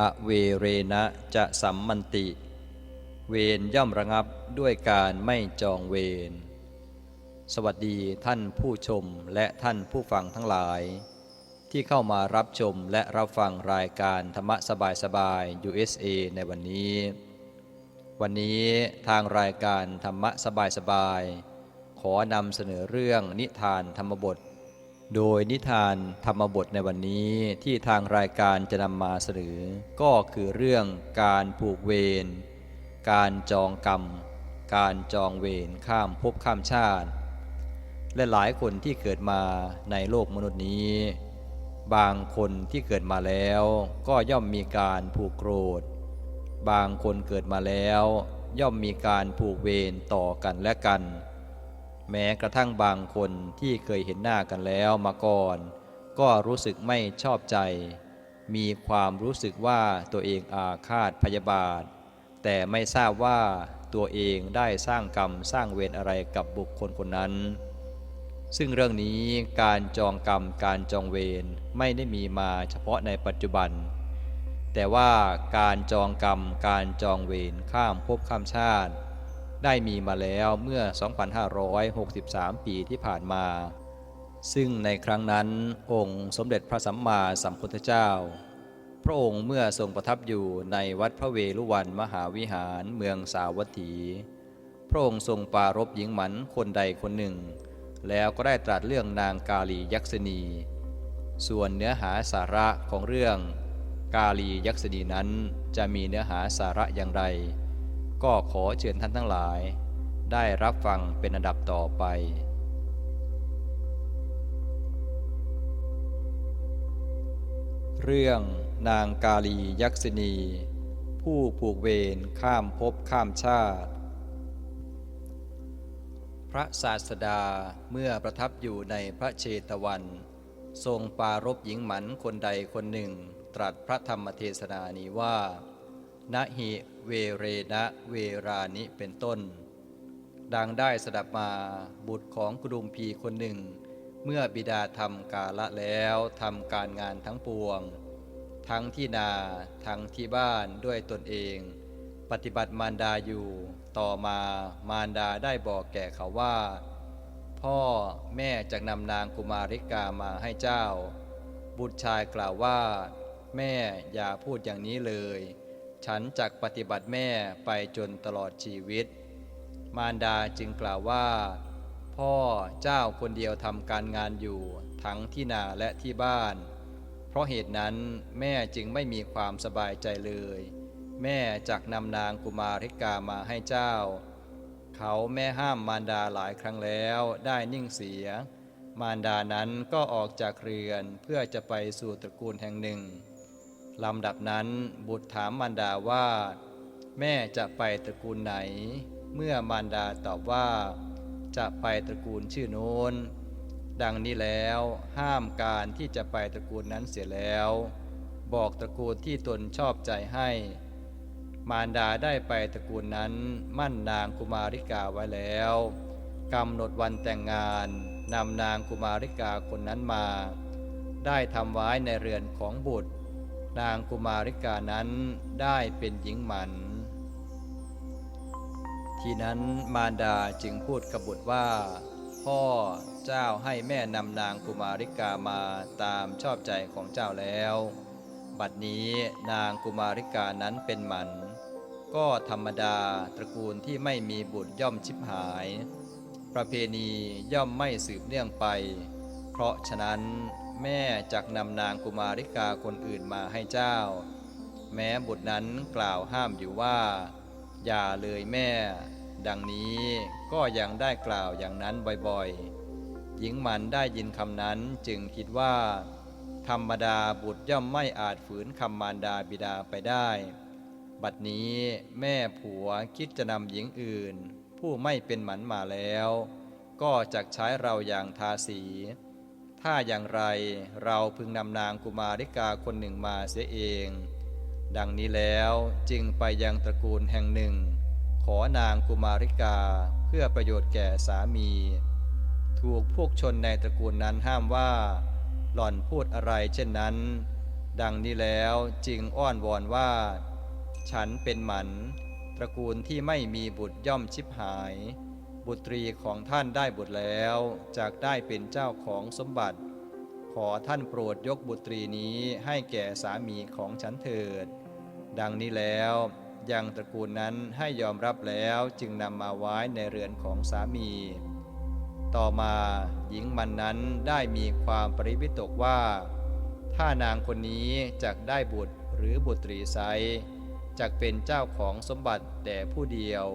อเวเรนะจะสัมมันติ เวรย่อมระงับด้วยการไม่จองเวร สวัสดีท่านผู้ชมและท่านผู้ฟังทั้งหลาย ที่เข้ามารับชมและรับฟังรายการธรรมะสบายสบาย USA ในวันนี้ วันนี้ทางรายการธรรมะสบายสบายขอนำเสนอเรื่องนิทานธรรมบท โดยนิทานธรรมบทในวันนี้ที่ทางรายการจะนำมาเสนอ ก็คือเรื่องการผูกเวร การจองกรรม การจองเวรข้ามภพข้ามชาติ และหลายคนที่เกิดมาในโลกมนุษย์นี้ บางคนที่เกิดมาแล้วก็ย่อมมีการผูกโกรธ บางคนเกิดมาแล้ว ย่อมมีการผูกเวรต่อกันและกัน แม้กระทั่งบางคนที่เคยเห็นหน้ากันแล้วมาก่อน ก็รู้สึกไม่ชอบใจ มีความรู้สึกว่าตัวเองอาฆาตพยาบาท แต่ไม่ทราบว่าตัวเองได้สร้างกรรมสร้างเวรอะไรกับบุคคลคนนั้น ซึ่งเรื่องนี้การจองกรรมการจองเวรไม่ได้มีมาเฉพาะในปัจจุบัน แต่ว่าการจองกรรมการจองเวรข้ามภพข้ามชาติ ได้มีมาแล้วเมื่อ 2,563 ปีที่ผ่านมา ซึ่งในครั้งนั้นองค์สมเด็จพระสัมมาสัมพุทธเจ้า พระองค์เมื่อทรงประทับอยู่ในวัดพระเวฬุวันมหาวิหารเมืองสาวัตถี พระองค์ทรงปรารบหญิงหมันคนใดคนหนึ่ง แล้วก็ได้ตรัสเรื่องนางกาลียักษณี ส่วนเนื้อหาสาระของเรื่องกาลียักษณีนั้นจะมีเนื้อหาสาระอย่างไร ก็ขอเชิญท่านทั้งหลาย ได้รับฟังเป็นอันดับต่อไปเรื่องนางกาลียักษณี ผู้ผูกเวรข้ามภพข้ามชาติ พระศาสดาเมื่อประทับอยู่ในพระเชตวัน ทรงปรารบหญิงหมันคนใดคนหนึ่ง ตรัสพระธรรมเทศนานี้ว่า นะหิเวเรนะเวรานิเป็นต้น ดังได้สดับมาบุตรของกุดุมพีคนหนึ่ง เมื่อบิดาทำกาละแล้วทำการงานทั้งปวง ทั้งที่นาทั้งที่บ้านด้วยตนเอง ปฏิบัติมารดาอยู่ ต่อมามารดาได้บอกแก่เขาว่า พ่อแม่จะนำนางกุมาริกามาให้เจ้า บุตรชายกล่าวว่า แม่อย่าพูดอย่างนี้เลย ฉันจักปฏิบัติแม่ไปจนตลอดชีวิต มารดาจึงกล่าวว่า พ่อเจ้าคนเดียวทำการงานอยู่ทั้งที่นาและที่บ้าน เพราะเหตุนั้นแม่จึงไม่มีความสบายใจเลย แม่จักนำนางกุมาริกามาให้เจ้า เขาแม่ห้ามมารดาหลายครั้งแล้วได้นิ่งเสีย มารดานั้นก็ออกจากเรือนเพื่อจะไปสู่ตระกูลแห่งหนึ่ง ลำดับนั้นบุตรถามมารดาว่า แม่จะไปตระกูลไหน เมื่อมารดาตอบว่า จะไปตระกูลชื่อโน้น ดังนี้แล้วห้ามการที่จะไปตระกูลนั้นเสียแล้ว บอกตระกูลที่ตนชอบใจให้ มารดาได้ไปตระกูลนั้นมั่นนางกุมาริกาไว้แล้วกำหนดวันแต่งงานนำนางกุมาริกาคนนั้นมา ได้ทำไว้ในเรือนของบุตร นางกุมาริกานั้นได้เป็นหญิงหมัน ทีนั้นมารดาจึงพูดกับบุตรว่า พ่อเจ้าให้แม่นำนางกุมาริกามาตามชอบใจของเจ้าแล้ว บัดนี้นางกุมาริกานั้นเป็นหมัน ก็ธรรมดาตระกูลที่ไม่มีบุตรย่อมชิบหาย ประเพณีย่อมไม่สืบเนื่องไป เพราะฉะนั้น แม่จักนำนางกุมาริกาคนอื่นมาให้เจ้า แม้บุตรนั้นกล่าวห้ามอยู่ว่า อย่าเลยแม่ ดังนี้ก็ยังได้กล่าวอย่างนั้นบ่อยๆ หญิงมันได้ยินคำนั้นจึงคิดว่า ธรรมดาบุตรย่อมไม่อาจฝืนคำมารดาบิดาไปได้ บัดนี้แม่ผัวคิดจะนำหญิงอื่น ผู้ไม่เป็นหมันมาแล้ว ก็จักใช้เราอย่างทาสี ถ้าอย่างไรเราพึงนำนางกุมาริกาคนหนึ่งมาเสียเอง ดังนี้แล้วจึงไปยังตระกูลแห่งหนึ่ง ขอนางกุมาริกาเพื่อประโยชน์แก่สามี ถูกพวกชนในตระกูลนั้นห้ามว่า หล่อนพูดอะไรเช่นนั้น ดังนี้แล้วจึงอ้อนวอนว่า ฉันเป็นหมัน ตระกูลที่ไม่มีบุตรย่อมชิบหาย บุตรีของท่านได้บุตรแล้วจากได้เป็นเจ้าของสมบัติ ขอท่านโปรดยกบุตรีนี้ให้แก่สามีของฉันเถิด ดังนี้แล้วยังตระกูลนั้นให้ยอมรับแล้วจึงนำมาไว้ในเรือนของสามี ต่อมาหญิงมันนั้นได้มีความปริวิตกว่า ถ้านางคนนี้จะได้บุตรหรือบุตรีไซจะเป็นเจ้าของสมบัติแต่ผู้เดียว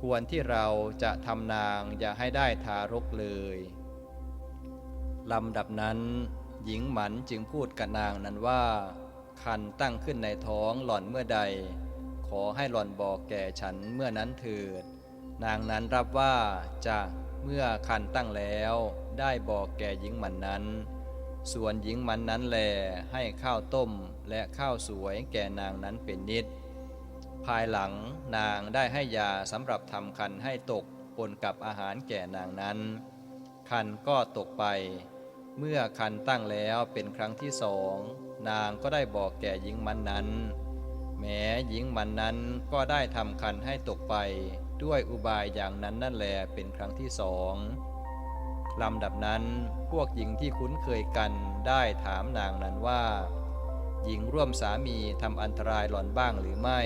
ควรที่เราจะทำนางอย่าให้ได้ทารกเลยลำดับนั้น หญิงหมันจึงพูดกับนางนั้นว่า คันตั้งขึ้นในท้องหล่อนเมื่อใด ขอให้หล่อนบอกแก่ฉันเมื่อนั้นเถิด นางนั้นรับว่าจะเมื่อคันตั้งแล้วได้บอกแก่หญิงหมันนั้น ส่วนหญิงมันนั้นแลให้ข้าวต้มและข้าวสวยแก่นางนั้นเป็นนิด ภายหลังนางได้ให้ยาสำหรับทำคันให้ตกปนกับอาหารแก่นางนั้น คันก็ตกไป เมื่อคันตั้งแล้วเป็นครั้งที่สอง นางก็ได้บอกแก่หญิงมันนั้น แม้หญิงมันนั้นก็ได้ทำคันให้ตกไปด้วยอุบายอย่างนั้นนั่นแลเป็นครั้งที่สองลำดับนั้นพวกหญิงที่คุ้นเคยกันได้ถามนางนั้นว่า หญิงร่วมสามีทำอันตรายหล่อนบ้างหรือไม่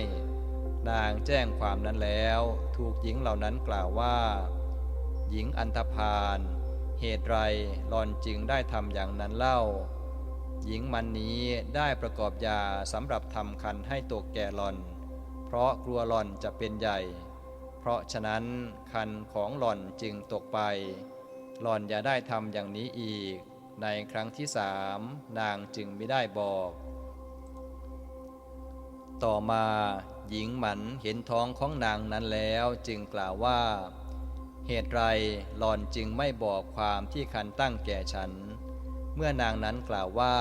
นางแจ้งความนั้นแล้วถูกหญิงเหล่านั้นกล่าวว่า หญิงอันธพาลเหตุไรหลอนจึงได้ทำอย่างนั้นเล่า หญิงมันนี้ได้ประกอบยาสำหรับทำคันให้ตกแก่หลอน เพราะกลัวหลอนจะเป็นใหญ่ เพราะฉะนั้นคันของหลอนจึงตกไป หลอนอย่าได้ทำอย่างนี้อีก ในครั้งที่สามนางจึงไม่ได้บอก ต่อมา หญิงหมันเห็นท้องของนางนั้นแล้วจึงกล่าวว่า เหตุไรหล่อนจึงไม่บอกความที่คันตั้งแก่ฉัน เมื่อนางนั้นกล่าวว่า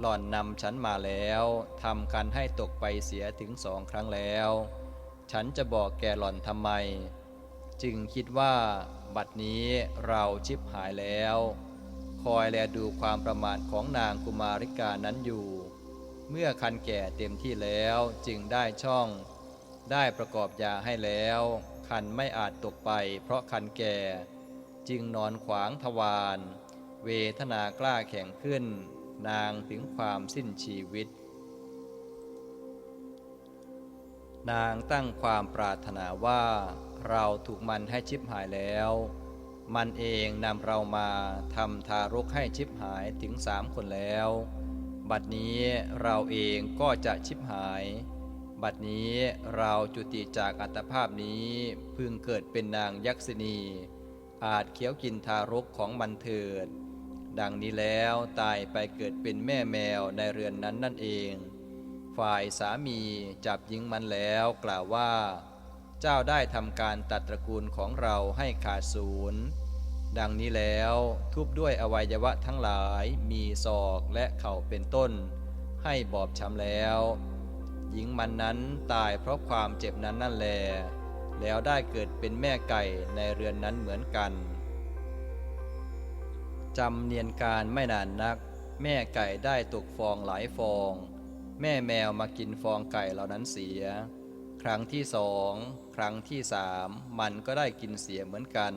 หล่อนนำฉันมาแล้วทำคันให้ตกไปเสียถึงสองครั้งแล้ว ฉันจะบอกแก่หล่อนทำไม จึงคิดว่า บัดนี้เราชิบหายแล้ว คอยแลดูความประมาทของนางกุมาริกานั้นอยู่ เมื่อคันแก่เต็มที่แล้วจึงได้ช่อง ได้ประกอบยาให้แล้ว คันไม่อาจตกไป เพราะคันแก่จึงนอนขวางทวารเวทนากล้าแข็งขึ้น นางถึงความสิ้นชีวิต นางตั้งความปรารถนาว่า เราถูกมันให้ชิบหายแล้ว มันเองนำเรามาทำทารกให้ชิบหายถึงสามคนแล้ว บัดนี้เราเองก็จะชิบหาย บัดนี้เราจุติจากอัตภาพนี้พึงเกิดเป็นนางยักษินีอาจเคี้ยวกินทารกของมันเถิด ดังนี้แล้วตายไปเกิดเป็นแม่แมวในเรือนนั้นนั่นเอง ฝ่ายสามีจับหญิงมันแล้วกล่าวว่า เจ้าได้ทำการตัดตระกูลของเราให้ขาดศูนย์ ดังนี้แล้วทุบด้วยอวัยวะทั้งหลายมีศอกและเข่าเป็นต้น ให้บอบช้ำแล้ว หญิงมันนั้นตายเพราะความเจ็บนั้นนั่นแล แล้วได้เกิดเป็นแม่ไก่ในเรือนนั้นเหมือนกันจำเนียนการไม่นานนัก แม่ไก่ได้ตกฟองหลายฟอง แม่แมวมากินฟองไก่เหล่านั้นเสีย ครั้งที่สอง ครั้งที่สามมันก็ได้กินเสียเหมือนกัน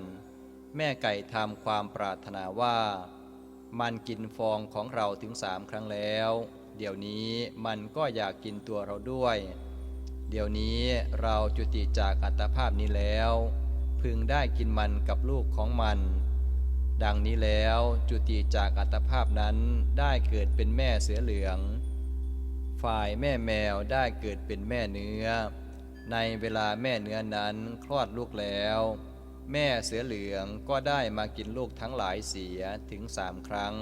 แม่ไก่ทำความปรารถนาว่า มันกินฟองของเราถึงสามครั้งแล้ว เดี๋ยวนี้มันก็อยากกินตัวเราด้วย เดี๋ยวนี้เราจุติจากอัตภาพนี้แล้ว พึงได้กินมันกับลูกของมัน ดังนี้แล้วจุติจากอัตภาพนั้นได้เกิดเป็นแม่เสือเหลือง ฝ่ายแม่แมวได้เกิดเป็นแม่เนื้อ ในเวลาแม่เนื้อนั้นคลอดลูกแล้ว แม่เสือเหลืองก็ได้มากินลูกทั้งหลายเสียถึงสามครั้ง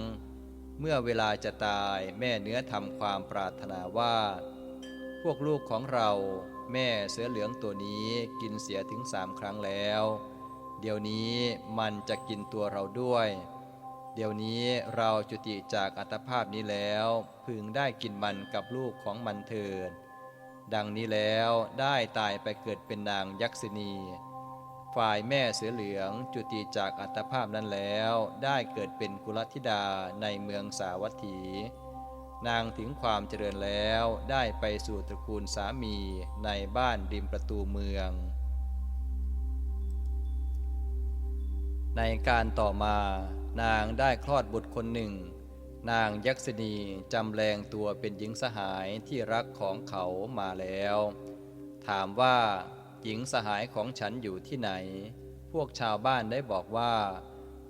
เมื่อเวลาจะตายแม่เนื้อทำความปรารถนาว่า พวกลูกของเราแม่เสือเหลืองตัวนี้กินเสียถึงสามครั้งแล้ว เดี๋ยวนี้มันจะกินตัวเราด้วย เดี๋ยวนี้เราจุติจากอัตภาพนี้แล้ว พึงได้กินมันกับลูกของมันเถิดดังนี้แล้วได้ตายไปเกิดเป็นนางยักษินี ฝ่ายแม่เสือเหลืองจุติจากอัตภาพนั้นแล้วได้เกิดเป็นกุลธิดาในเมืองสาวัตถี นางถึงความเจริญแล้วได้ไปสู่ตระกูลสามีในบ้านริมประตูเมือง ในการต่อมานางได้คลอดบุตรคนหนึ่ง นางยักษณีจำแรงตัวเป็นหญิงสหายที่รักของเขามาแล้ว ถามว่า หญิงสหายของฉันอยู่ที่ไหน พวกชาวบ้านได้บอกว่า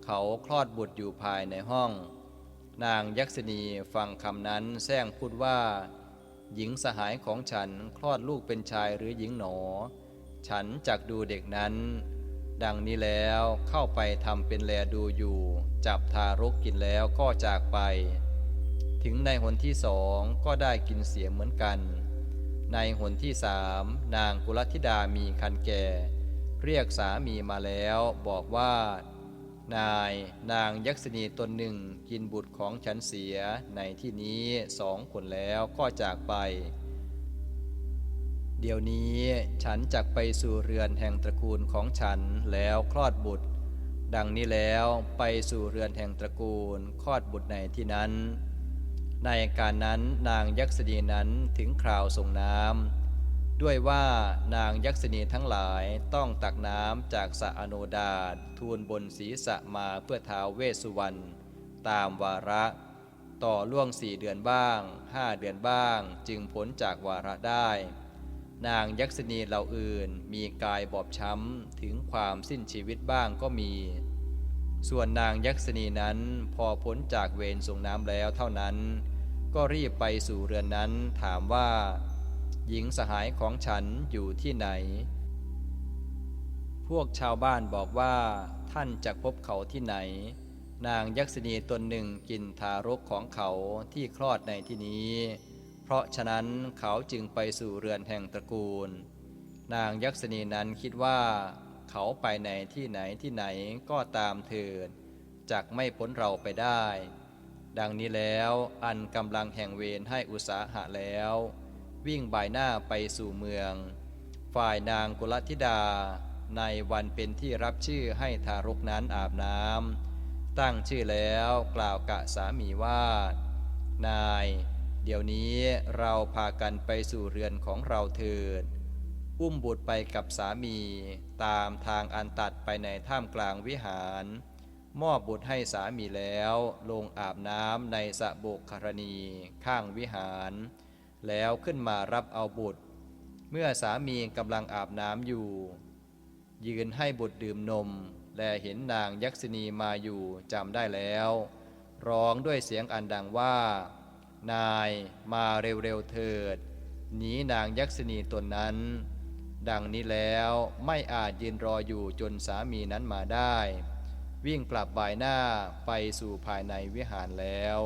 เขาคลอดบุตรอยู่ภายในห้อง นางยักษณีฟังคำนั้นแซงพูดว่า หญิงสหายของฉันคลอดลูกเป็นชายหรือหญิงหนอ ฉันจักดูเด็กนั้น ดังนี้แล้วเข้าไปทำเป็นแลดูอยู่ จับทารกกินแล้วก็จากไป ถึงในหนที่สองก็ได้กินเสียเหมือนกัน ในหนที่สามนางกุลธิดามีคันแก่ เรียกสามีมาแล้วบอกว่า นายนางยักษณีตนหนึ่งกินบุตรของฉันเสียในที่นี้สองคนแล้วก็จากไป เดี๋ยวนี้ฉันจักไปสู่เรือนแห่งตระกูลของฉันแล้วคลอดบุตร ดังนี้แล้วไปสู่เรือนแห่งตระกูลคลอดบุตรในที่นั้น ในการนั้นนางยักษณีนั้นถึงคราวส่งน้ำด้วยว่านางยักษณีทั้งหลายต้องตักน้ำจากสะอโนดาตทูลบนศีรษะมาเพื่อท้าวเวสสุวรรณตามวาระ ต่อล่วงสี่เดือนบ้างห้าเดือนบ้างจึงพ้นจากวาระได้ นางยักษณีเหล่าอื่นมีกายบอบช้ำถึงความสิ้นชีวิตบ้างก็มี ส่วนนางยักษณีนั้นพอพ้นจากเวรส่งน้ำแล้วเท่านั้น ก็รีบไปสู่เรือนนั้นถามว่า หญิงสหายของฉันอยู่ที่ไหน พวกชาวบ้านบอกว่า ท่านจะพบเขาที่ไหน นางยักษณีตนหนึ่งกินทารกของเขาที่คลอดในที่นี้ เพราะฉะนั้นเขาจึงไปสู่เรือนแห่งตระกูล นางยักษณีนั้นคิดว่า เขาไปไหนที่ไหนที่ไหนก็ตามเถิดจักไม่พ้นเราไปได้ ดังนี้แล้วอันกำลังแห่งเวรให้อุตสาหะแล้ว วิ่งบ่ายหน้าไปสู่เมือง ฝ่ายนางกุลธิดา ในวันเป็นที่รับชื่อให้ทารกนั้นอาบน้ำตั้งชื่อแล้วกล่าวกะสามีว่า นาย เดี๋ยวนี้เราพากันไปสู่เรือนของเราเถิดอุ้มบุตรไปกับสามี ตามทางอันตัดไปในท่ามกลางวิหาร มอบบุตรให้สามีแล้ว ลงอาบน้ำในสระบกคารณีข้างวิหาร แล้วขึ้นมารับเอาบุตร เมื่อสามีกำลังอาบน้ำอยู่ ยืนให้บุตรดื่มนม และเห็นนางยักษินีมาอยู่จำได้แล้ว ร้องด้วยเสียงอันดังว่า นายมาเร็วๆเถิดหนีนางยักษินีตนนั้น ดังนี้แล้วไม่อาจยืนรออยู่จนสามีนั้นมาได้ วิ่งกลับบ่ายหน้าไปสู่ภายในวิหารแล้ว